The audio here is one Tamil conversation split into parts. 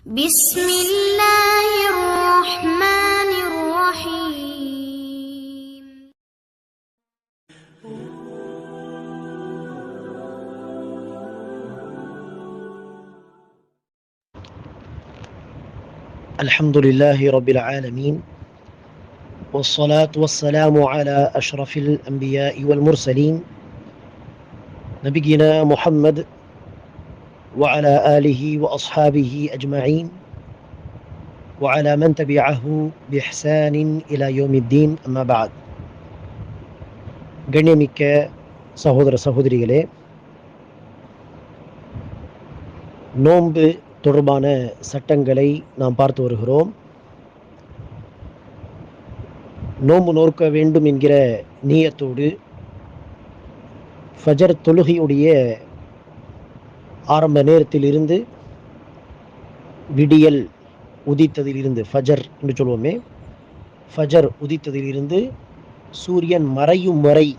بسم الله الرحمن الرحيم. الحمد لله رب العالمين والصلاة والسلام على أشرف الأنبياء والمرسلين نبينا محمد وعلى آله وأصحابه أجمعين وعلى من تبعه بإحسان إلى يوم الدين أما بعد கண்ணியமிக்க சகோதர சகோதரிகளே நோன்பு தொடர்பான சட்டங்களை நாம் பார்த்து வருகிறோம் நோன்பு நோக்க வேண்டும் என்கிற நீயத்தோடு ஃபஜர் தொழுகையுடைய ஆரம்ப நேரத்திலிருந்து விடியல் உதித்ததிலிருந்து ஃபஜர் என்று சொல்வோமே ஃபஜர் உதித்ததிலிருந்து சூரியன் மறையும் வரை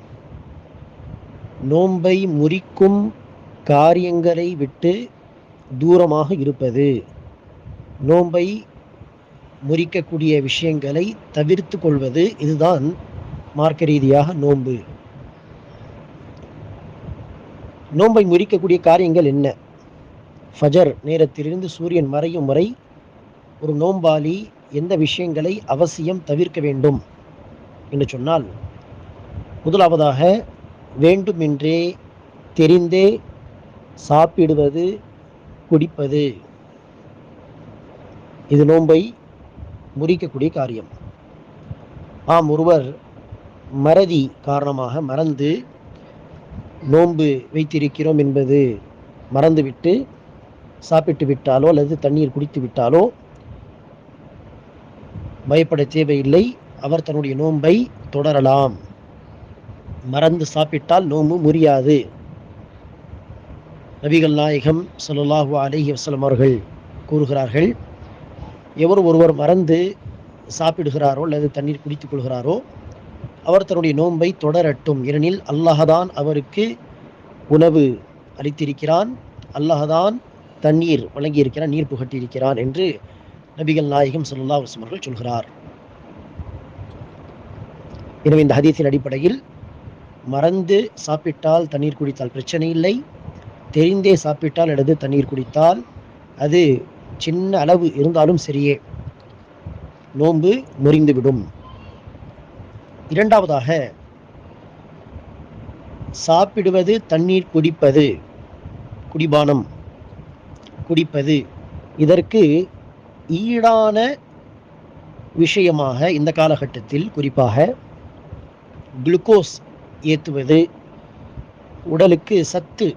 நோன்பை முறிக்கும் காரியங்களை விட்டு தூரமாக இருப்பது. நோன்பை முறிக்கக்கூடிய விஷயங்களை தவிர்த்து கொள்வது. இதுதான் மார்க்க ரீதியாக நோன்பு. நோன்பை முறிக்கக்கூடிய காரியங்கள் என்ன? ஃபஜர் நேரத்திலிருந்து சூரியன் மறையும் வரை ஒரு நோம்பாளி எந்த விஷயங்களை அவசியம் தவிர்க்க வேண்டும் என்று சொன்னால் முதலாவதாக வேண்டுமென்றே தெரிந்தே சாப்பிடுவது குடிப்பது. இது நோன்பை முறிக்கக்கூடிய காரியம். ஆம் ஒருவர் மறதி காரணமாக மறந்து நோன்பு வைத்திருக்கிறோம் என்பது மறந்துவிட்டு சாப்பிட்டு விட்டாலோ அல்லது தண்ணீர் குடித்து விட்டாலோ பயப்பட தேவையில்லை. அவர் தன்னுடைய நோன்பை தொடரலாம். மறந்து சாப்பிட்டால் நோன்பு முறியாது. நபிகள் நாயகம் ஸல்லல்லாஹு அலஹி வசலம் அவர்கள் கூறுகிறார்கள் எவர் ஒருவர் மறந்து சாப்பிடுகிறாரோ அல்லது தண்ணீர் குடித்துக் கொள்கிறாரோ அவர் தன்னுடைய நோன்பை தொடரட்டும். ஏனெனில் அல்லாஹதான் அவருக்கு உணவு அளித்திருக்கிறான். அல்லாஹதான் தண்ணீர் வழங்கியிருக்கிறான் நீர் புகட்டியிருக்கிறான் என்று நபிகள் நாயகம் சொல்லா அவர்கள் சொல்கிறார். எனவே இந்த ஹதீஸின் அடிப்படையில் மறந்து சாப்பிட்டால் தண்ணீர் குடித்தால் பிரச்சனை இல்லை. தெரிந்தே சாப்பிட்டால் அல்லது தண்ணீர் குடித்தால் அது சின்ன அளவு இருந்தாலும் சரியே. நோன்பு முறிந்துவிடும். இரண்டாவதாக சாப்பிடுவது தண்ணீர் குடிப்பது குடிபானம் குடிப்பது. இதற்கு ஈடான விஷயமாக இந்த காலகட்டத்தில் குறிப்பாக குளுக்கோஸ் ஏற்றுவது உடலுக்கு சத்து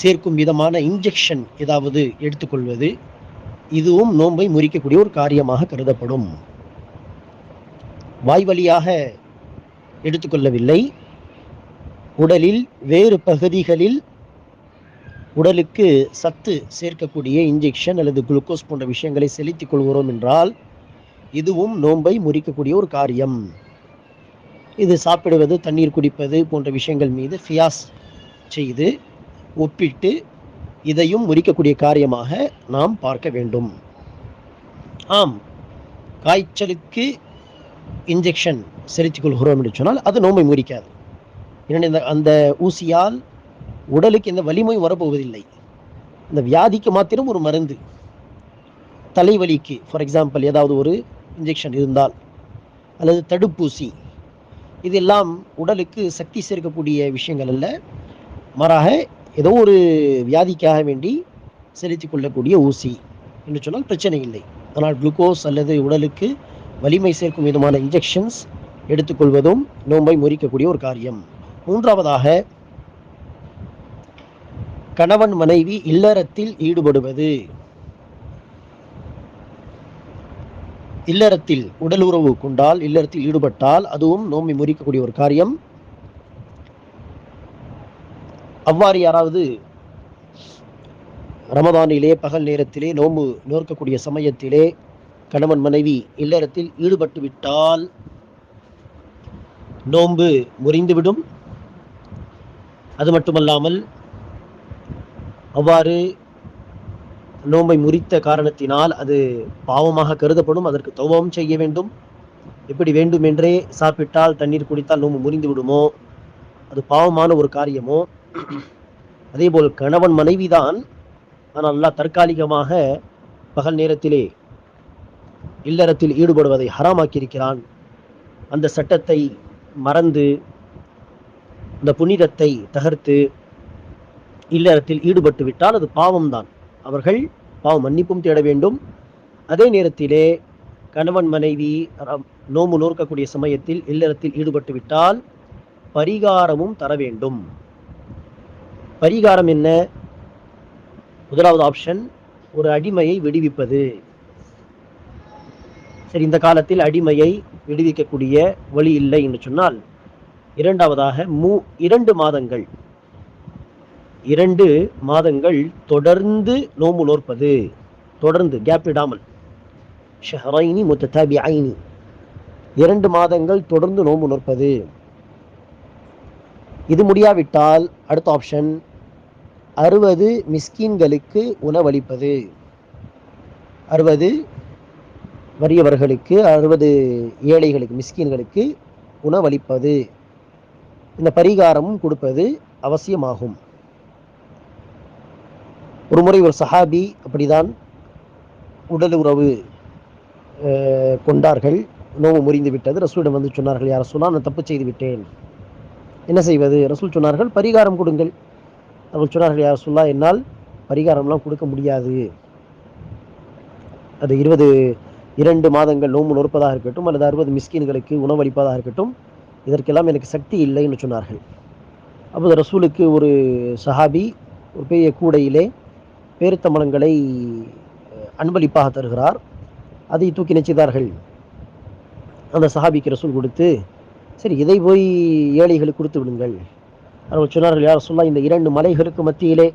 சேர்க்கும் விதமான இன்ஜெக்ஷன் ஏதாவது எடுத்துக்கொள்வது இதுவும் நோன்பை முறிக்கக்கூடிய ஒரு காரியமாக கருதப்படும். வாய் வழியாக எடுத்துக்கொள்ளவில்லை. உடலில் வேறு பகுதிகளில் உடலுக்கு சத்து சேர்க்கக்கூடிய இன்ஜெக்ஷன் அல்லது குளுக்கோஸ் போன்ற விஷயங்களை செலுத்திக் கொள்கிறோம் என்றால் இதுவும் நோன்பை முறிக்கக்கூடிய ஒரு காரியம். இது சாப்பிடுவது தண்ணீர் குடிப்பது போன்ற விஷயங்கள் மீது ஃபியாஸ் செய்து ஒப்பிட்டு இதையும் முறிக்கக்கூடிய காரியமாக நாம் பார்க்க வேண்டும். ஆம் காய்ச்சலுக்கு இன்ஜெக்ஷன் செலுத்திக் கொள்கிறோம் என்று சொன்னால் அது நோம்பை முடிக்காது ஏன்னா இந்த அந்த ஊசியால் உடலுக்கு எந்த வலிமையும் வரப்போவதில்லை. இந்த வியாதிக்கு மாத்திரம் ஒரு மருந்து. தலைவலிக்கு ஃபார் எக்ஸாம்பிள் ஏதாவது ஒரு இன்ஜெக்ஷன் இருந்தால் அல்லது தடுப்பூசி இதெல்லாம் உடலுக்கு சக்தி சேர்க்கக்கூடிய விஷயங்கள் அல்ல. மாறாக ஏதோ ஒரு வியாதிக்காக வேண்டி செலுத்திக் கொள்ளக்கூடிய ஊசி என்று சொன்னால் பிரச்சனை இல்லை. ஆனால் குளுக்கோஸ் அல்லது உடலுக்கு வலிமை சேர்க்கும் விதமான இன்ஜெக்ஷன்ஸ் எடுத்துக்கொள்வதும் நோன்பை முறிக்கக்கூடிய ஒரு காரியம். மூன்றாவதாக கணவன் மனைவி இல்லறத்தில் ஈடுபடுவது. இல்லறத்தில் உடல் உறவு கொண்டால் இல்லறத்தில் ஈடுபட்டால் அதுவும் நோம்பை முறிக்கக்கூடிய ஒரு காரியம். அவ்வாறு யாராவது ரமதானிலே பகல் நேரத்திலே நோம்பு நோக்கக்கூடிய சமயத்திலே கணவன் மனைவி இல்லறத்தில் ஈடுபட்டு விட்டால் நோன்பு முறிந்துவிடும். அது மட்டுமல்லாமல் அவ்வாறு நோன்பை முறித்த காரணத்தினால் அது பாவமாக கருதப்படும். அதற்கு தௌபம் செய்ய வேண்டும். எப்படி வேண்டுமென்றே சாப்பிட்டால் தண்ணீர் குடித்தால் நோன்பு முறிந்து விடுமோ அது பாவமான ஒரு காரியமோ? அதேபோல் கணவன் மனைவிதான். ஆனால் நல்லா தற்காலிகமாக பகல் நேரத்திலே இல்லறத்தில் ஈடுபடுவதை ஹராமாக்கியிருக்கிறான். அந்த சட்டத்தை மறந்து அந்த புனிதத்தை தகர்த்து இல்லறத்தில் ஈடுபட்டு விட்டால் அது பாவம்தான். அவர்கள் பாவம் மன்னிப்பும் தேட வேண்டும். அதே நேரத்திலே கணவன் மனைவி நோம்பு நோக்கக்கூடிய சமயத்தில் இல்லறத்தில் ஈடுபட்டு விட்டால் பரிகாரமும் தர வேண்டும். பரிகாரம் என்ன? முதலாவது ஆப்ஷன் ஒரு அடிமையை விடுவிப்பது. சரி இந்த காலத்தில் அடிமையை விடுவிக்கக்கூடிய வழி இல்லை என்று சொன்னால் இரண்டாவதாக மூ இரண்டு மாதங்கள் இரண்டு மாதங்கள் தொடர்ந்து நோம்பு நோற்பது தொடர்ந்து கேப் விடாமல் ஷஹரைனி முத்ததாபி ஐனி இரண்டு மாதங்கள் தொடர்ந்து நோம்பு நோற்பது. இது முடியாவிட்டால் அடுத்த ஆப்ஷன் அறுபது மிஸ்கீன்களுக்கு உணவளிப்பது. அறுபது வறியவர்களுக்கு அறுபது ஏழைகளுக்கு மிஸ்கீன்களுக்கு உணவளிப்பது. இந்த பரிகாரமும் கொடுப்பது அவசியமாகும். ஒரு முறை ஒரு சஹாபி அப்படிதான் உடல் உறவு அஹ், கொண்டார்கள். நோவு முறிந்து விட்டது. ரசூலிடம் வந்து சொன்னார்கள் யார் சொன்னா நான் தப்பு செய்து விட்டேன். என்ன செய்வது? ரசூல் சொன்னார்கள் பரிகாரம் கொடுங்கள். அவர்கள் சொன்னார்கள் யார் சொல்லா என்னால் பரிகாரம்லாம் கொடுக்க முடியாது. அது இருபது இரண்டு மாதங்கள் நோம்பு நொறுப்பதாக இருக்கட்டும் அல்லது அறுபது மிஸ்கின்களுக்கு உணவளிப்பதாக இருக்கட்டும் இதற்கெல்லாம் எனக்கு சக்தி இல்லை என்று சொன்னார்கள் அப்போது ரசூலுக்கு ஒரு சஹாபி ஒரு பெரிய கூடையிலே பேரித்தம்பளங்களை அன்பளிப்பாக தருகிறார். அதை தூக்கி நிச்சயித்தார்கள் அந்த சஹாபிக்கு ரசூல் கொடுத்து சரி இதை போய் ஏழைகளுக்கு கொடுத்து விடுங்கள். அவர்கள் சொன்னார்கள் யார் சொல்லா இந்த இரண்டு மலைகளுக்கு மத்தியிலே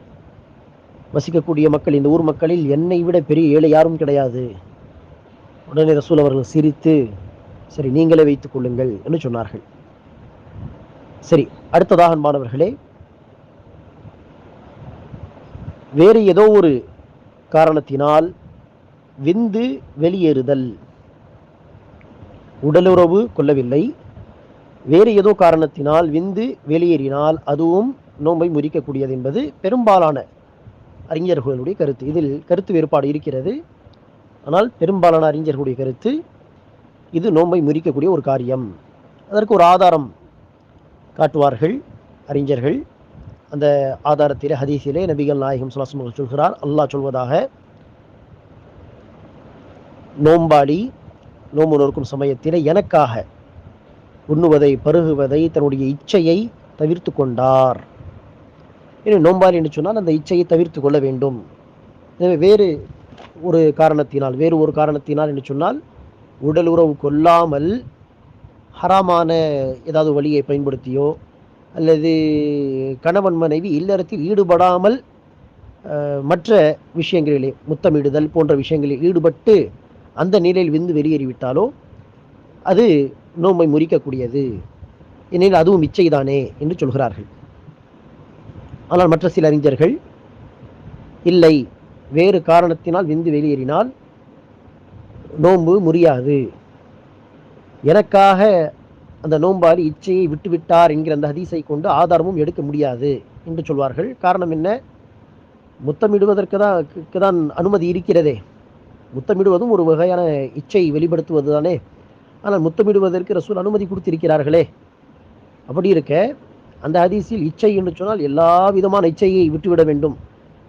வசிக்கக்கூடிய மக்கள் இந்த ஊர் மக்களில் என்னை விட பெரிய ஏழை யாரும் கிடையாது. உடனே ரசூல் அவர்கள் சிரித்து சரி நீங்களே வைத்துக் கொள்ளுங்கள் என்று சொன்னார்கள். சரி அடுத்ததாக மாணவர்களே வேறு ஏதோ ஒரு காரணத்தினால் விந்து வெளியேறுதல் உடலுறவு கொள்ளவில்லை. வேறு ஏதோ காரணத்தினால் விந்து வெளியேறினால் அதுவும் நோன்பை முறிக்கக்கூடியது என்பது பெரும்பாலான அறிஞர்களுடைய கருத்து. இதில் கருத்து வேறுபாடு இருக்கிறது. ஆனால் பெரும்பாலான அறிஞர்களுடைய கருத்து இது நோன்பை முறிக்கக்கூடிய ஒரு காரியம். அதற்கு ஒரு ஆதாரம் காட்டுவார்கள் அறிஞர்கள். அந்த ஆதாரத்திலே ஹதீஸிலே நபிகள் நாயகம் சுலாசம் அவர்கள் சொல்கிறார் அல்லாஹ் சொல்வதாக நோம்பாளி நோம்பு நோக்கும் சமயத்திலே எனக்காக உண்ணுவதை பருகுவதை தன்னுடைய இச்சையை தவிர்த்து கொண்டார். எனவே நோம்பாளி என்று சொன்னால் அந்த இச்சையை தவிர்த்து கொள்ள வேண்டும். எனவே வேறு ஒரு காரணத்தினால் வேறு ஒரு காரணத்தினால் என்று சொன்னால் உடல் உறவு கொள்ளாமல் ஹராமான ஏதாவது வழியை பயன்படுத்தியோ அல்லது கணவன் மனைவி இல்லறத்தில் ஈடுபடாமல் மற்ற விஷயங்களிலே முத்தமிடுதல் போன்ற விஷயங்களில் ஈடுபட்டு அந்த நிலையில் விந்து வெளியேறிவிட்டாலோ அது நோம்பை முறிக்கக்கூடியது. ஏனெனில் அதுவும் இச்சைதானே என்று சொல்கிறார்கள். ஆனால் மற்ற சில அறிஞர்கள் இல்லை வேறு காரணத்தினால் விந்து வெளியேறினால் நோன்பு முறியாது. எனக்காக அந்த நோம்பாளி இச்சையை விட்டுவிட்டார் என்கிற அந்த ஹதீஸை கொண்டு ஆதாரமும் எடுக்க முடியாது என்று சொல்வார்கள். காரணம் என்ன? முத்தமிடுவதற்கு தான் தான் அனுமதி இருக்கிறதே. முத்தமிடுவதும் ஒரு வகையான இச்சை வெளிப்படுத்துவது தானே ஆனால் முத்தமிடுவதற்கு ரசூல் அனுமதி கொடுத்திருக்கிறார்களே. அப்படி இருக்க அந்த ஹதீஸில் இச்சை என்று சொன்னால் எல்லா விதமான இச்சையை விட்டுவிட வேண்டும்.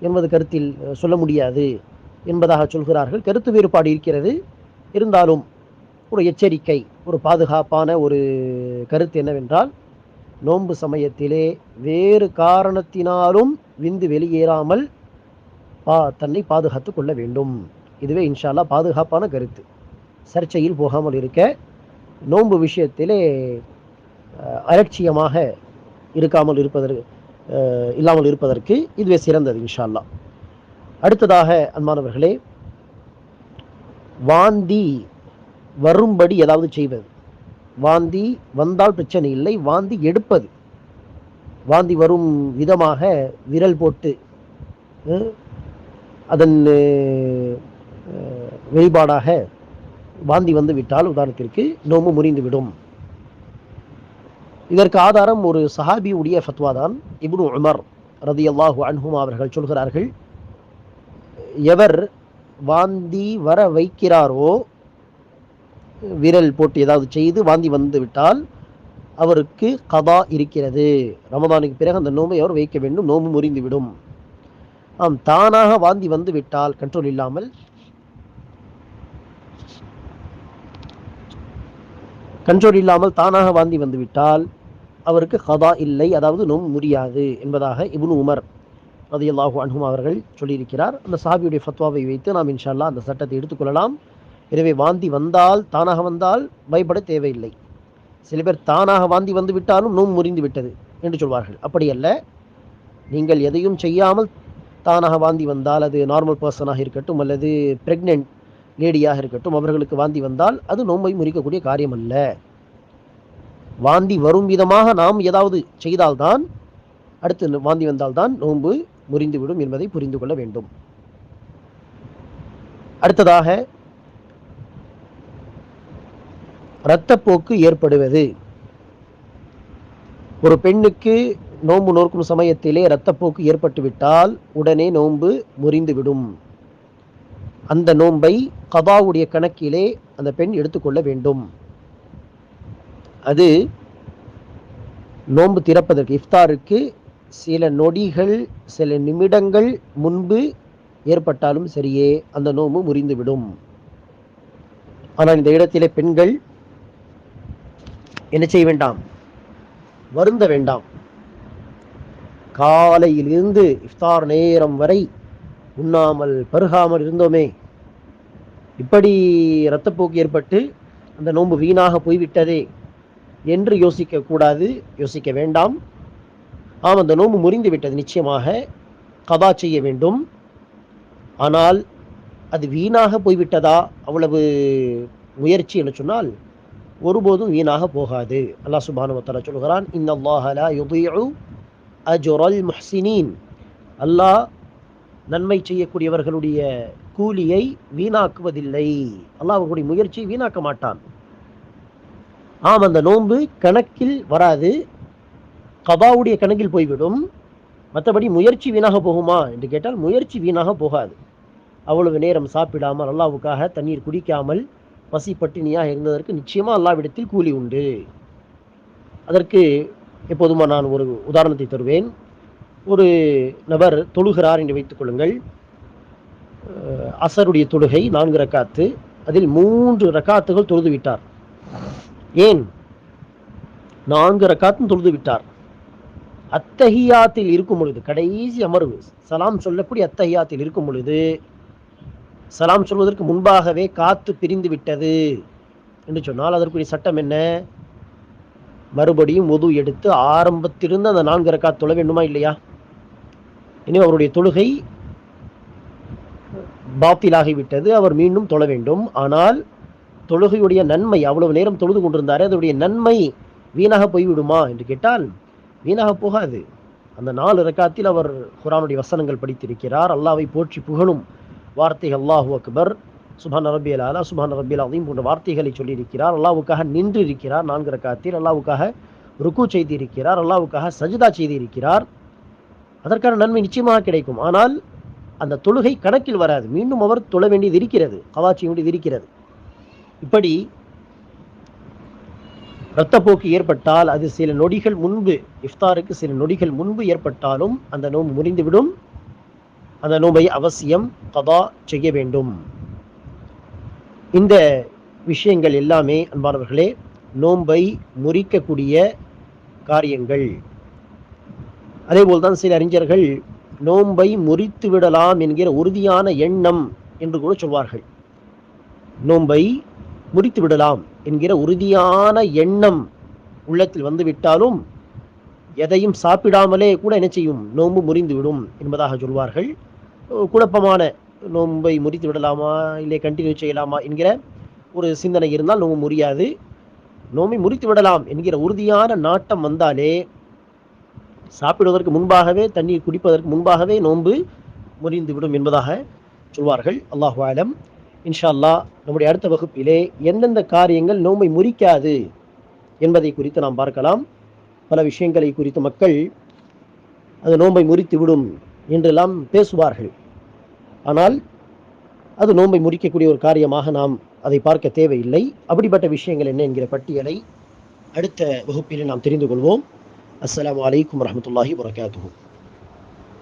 என்பது கருத்தில் சொல்ல முடியாது என்பதாக சொல்கிறார்கள். கருத்து வேறுபாடு இருக்கிறது. இருந்தாலும் ஒரு எச்சரிக்கை ஒரு பாதுகாப்பான ஒரு கருத்து என்னவென்றால் நோன்பு சமயத்திலே வேறு காரணத்தினாலும் விந்து வெளியேறாமல் பா தன்னை பாதுகாத்து கொள்ள வேண்டும். இதுவே இன்ஷால்லா பாதுகாப்பான கருத்து. சர்ச்சையில் போகாமல் இருக்க நோன்பு விஷயத்திலே அலட்சியமாக இருக்காமல் இருப்பதற்கு இல்லாமல் இருப்பதற்கு இதுவே சிறந்தது இன்ஷால்லா அடுத்ததாக அன்பானவர்களே வாந்தி வரும்படி ஏதாவது செய்வது. வாந்தி வந்தால் பிரச்சனை இல்லை வாந்தி எடுப்பது. வாந்தி வரும் விதமாக விரல் போட்டு அதன் வெளிப்பாடாக வாந்தி வந்து விட்டால் உதாரணத்திற்கு நோம்பு முறிந்துவிடும். இதற்கு ஆதாரம் ஒரு சஹாபியுடைய ஃபத்வா தான் இப்னு உமர் ரதியல்லாஹு அன்ஹும் அவர்கள் சொல்கிறார்கள் எவர் வாந்தி வர வைக்கிறாரோ விரல் போட்டு ஏதாவது செய்து வாந்தி வந்து விட்டால் அவருக்கு கதா இருக்கிறது. ரமதானுக்கு பிறகு அந்த நோம்பை அவர் வைக்க வேண்டும் நோம்பு முறிந்துவிடும் ஆம் தானாக வாந்தி வந்து விட்டால் கண்ட்ரோல் இல்லாமல் கண்ட்ரோல் இல்லாமல் தானாக வாந்தி வந்து விட்டால் அவருக்கு ஹதா இல்லை அதாவது நோம் முடியாது என்பதாக இபுன் உமர் ரதியல்லாஹு அன்ஹும் அவர்கள் சொல்லியிருக்கிறார். அந்த சாபியுடைய ஃபத்வாவை வைத்து நாம் இன்ஷால்லா அந்த சட்டத்தை எடுத்துக்கொள்ளலாம். எனவே வாந்தி வந்தால் தானாக வந்தால் பயப்பட தேவையில்லை. சில பேர் தானாக வாந்தி வந்து விட்டாலும் நோம் முறிந்து விட்டது என்று சொல்வார்கள். அப்படியல்ல நீங்கள் எதையும் செய்யாமல் தானாக வாந்தி வந்தால் அது நார்மல் பர்சனாக இருக்கட்டும் அல்லது ப்ரெக்னென்ட் லேடியாக இருக்கட்டும் அவர்களுக்கு வாந்தி வந்தால் அது நோம்பை முறிக்கக்கூடிய காரியம் அல்ல. வாந்தி வரும் விதமாக நாம் ஏதாவது செய்தால்தான் அடுத்து வாந்தி வந்தால்தான் நோன்பு முறிந்துவிடும் என்பதை புரிந்து கொள்ள வேண்டும். அடுத்ததாக இரத்தப்போக்கு ஏற்படுவது. ஒரு பெண்ணுக்கு நோன்பு நோக்கும் சமயத்திலே இரத்தப்போக்கு ஏற்பட்டுவிட்டால் உடனே நோன்பு முறிந்துவிடும். அந்த நோன்பை கபாவுடைய கணக்கிலே அந்த பெண் எடுத்துக்கொள்ள வேண்டும். அது நோன்பு திறப்பதற்கு இஃப்தாருக்கு சில நொடிகள் சில நிமிடங்கள் முன்பு ஏற்பட்டாலும் சரியே அந்த நோன்பு முறிந்துவிடும். ஆனால் இந்த இடத்திலே பெண்கள் என்ன செய்ய வேண்டாம்? வருந்த வேண்டாம். காலையிலிருந்து இஃப்தார் நேரம் வரை உண்ணாமல் பருகாமல் இருந்தோமே இப்படி இரத்தப்போக்கு ஏற்பட்டு அந்த நோன்பு வீணாக போய்விட்டதே என்று யோசிக்க கூடாது யோசிக்க வேண்டாம். ஆம் அந்த நோம்பு முறிந்து விட்டது நிச்சயமாக. கதா செய்ய வேண்டும். ஆனால் அது வீணாக போய்விட்டதா? அவ்வளவு முயற்சி என்று சொன்னால் ஒருபோதும் வீணாக போகாது. அல்லாஹ் சுப்ஹானஹு சொல்கிறான் இந்த லா யுதீஉ அஜ்ரல் அல்லாஹ் நன்மை செய்யக்கூடியவர்களுடைய கூலியை வீணாக்குவதில்லை. அல்லாஹ் அவர்களுடைய முயற்சியை வீணாக்க மாட்டான். ஆம் அந்த நோன்பு கணக்கில் வராது. கபாவுடைய கணக்கில் போய்விடும். மற்றபடி முயற்சி வீணாக போகுமா என்று கேட்டால் முயற்சி வீணாக போகாது. அவ்வளவு நேரம் சாப்பிடாமல் அல்லாவுக்காக தண்ணீர் குடிக்காமல் பசி பட்டினியாக இருந்ததற்கு நிச்சயமாக அல்லாவிடத்தில் கூலி உண்டு. அதற்கு எப்போதுமா நான் ஒரு உதாரணத்தை தருவேன். ஒரு நபர் தொழுகிறார் என்று வைத்துக் கொள்ளுங்கள். அசருடைய தொழுகை நான்கு ரக்காத்து அதில் மூன்று ரக்காத்துகள் தொழுது விட்டார். ஏன்? நான்கு ரக்காத்தும் தொழுது விட்டார். அத்தஹியாத்தில் இருக்கும் பொழுது கடைசி அமர்வு சலாம் சொல்லக்கூடிய அத்தஹியாத்தில் இருக்கும் பொழுது சலாம் சொல்வதற்கு முன்பாகவே காத்து பிரிந்து விட்டது என்று சொன்னால் அதற்குரிய சட்டம் என்ன? மறுபடியும் உது எடுத்து ஆரம்பத்திலிருந்து அந்த நான்கு ரக்காத் தொழ வேண்டுமா இல்லையா? இனி அவருடைய தொழுகை பாத்திலாகிவிட்டது அவர் மீண்டும் தொழ வேண்டும். ஆனால் தொழுகையுடைய நன்மை அவ்வளவு நேரம் தொழுது கொண்டிருந்தாரே அதனுடைய நன்மை வீணாக போய்விடுமா என்று கேட்டால் வீணாக போகாது. அந்த நாலு ரக்காத்தில் அவர் குரானுடைய வசனங்கள் படித்திருக்கிறார். அல்லாவை போற்றி புகழும் வார்த்தை அல்லாஹு அக்பர். சுபான் ரபியல் அலா சுபான் ரபியல் அதையும் போன்ற வார்த்தைகளை சொல்லியிருக்கிறார். அல்லாவுக்காக நின்று இருக்கிறார் நான்கு ரக்காத்தில். அல்லாவுக்காக ருக்கு செய்திருக்கிறார். அல்லாவுக்காக சஜிதா செய்திருக்கிறார். அதற்கான நன்மை நிச்சயமாக கிடைக்கும். ஆனால் அந்த தொழுகை கணக்கில் வராது. மீண்டும் அவர் தொழ வேண்டியது இருக்கிறது. கவாச்சி செய்ய வேண்டியது இருக்கிறது. இப்படி இரத்தப்போக்கு ஏற்பட்டால் அது சில நொடிகள் முன்பு இஃப்தாருக்கு சில நொடிகள் முன்பு ஏற்பட்டாலும் அந்த நோன்பு முறிந்துவிடும் அந்த நோன்பை அவசியம் கதா செய்ய வேண்டும். இந்த விஷயங்கள் எல்லாமே அன்பானவர்களே நோன்பை முறிக்கக்கூடிய காரியங்கள். அதேபோல்தான் சில அறிஞர்கள் நோன்பை முறித்து விடலாம் என்கிற உறுதியான எண்ணம் என்று கூட சொல்வார்கள். நோன்பை முறித்து விடலாம் என்கிற உறுதியான எண்ணம் உள்ளத்தில் வந்து விட்டாலும் எதையும் சாப்பிடாமலே கூட என்ன செய்யும்? நோன்பு முறிந்து விடும் என்பதாக சொல்வார்கள். குழப்பமான நோன்பை முறித்து விடலாமா? இல்லை கண்டினியூ செய்யலாமா என்கிற ஒரு சிந்தனை இருந்தால் நோன்பு முறியாது. நோம்பை முறித்து விடலாம் என்கிற உறுதியான நாட்டம் வந்தாலே சாப்பிடுவதற்கு முன்பாகவே தண்ணீர் குடிப்பதற்கு முன்பாகவே நோன்பு முறிந்துவிடும் என்பதாக சொல்வார்கள். அல்லாஹு ஆலம் இன்ஷா அல்லாஹ் நம்முடைய அடுத்த வகுப்பிலே எந்தெந்த காரியங்கள் நோன்பை முறிக்காது என்பதை குறித்து நாம் பார்க்கலாம். பல விஷயங்களை குறித்து மக்கள் அது நோன்பை முறித்து விடும் என்றெல்லாம் பேசுவார்கள். ஆனால் அது நோன்பை முறிக்கக்கூடிய ஒரு காரியமாக நாம் அதை பார்க்க தேவையில்லை. அப்படிப்பட்ட விஷயங்கள் என்ன என்கிற பட்டியலை அடுத்த வகுப்பிலே நாம் தெரிந்து கொள்வோம். அஸ்லாம் வலைக்கம் வரமத்துல்லாஹி வரகாத்துஹு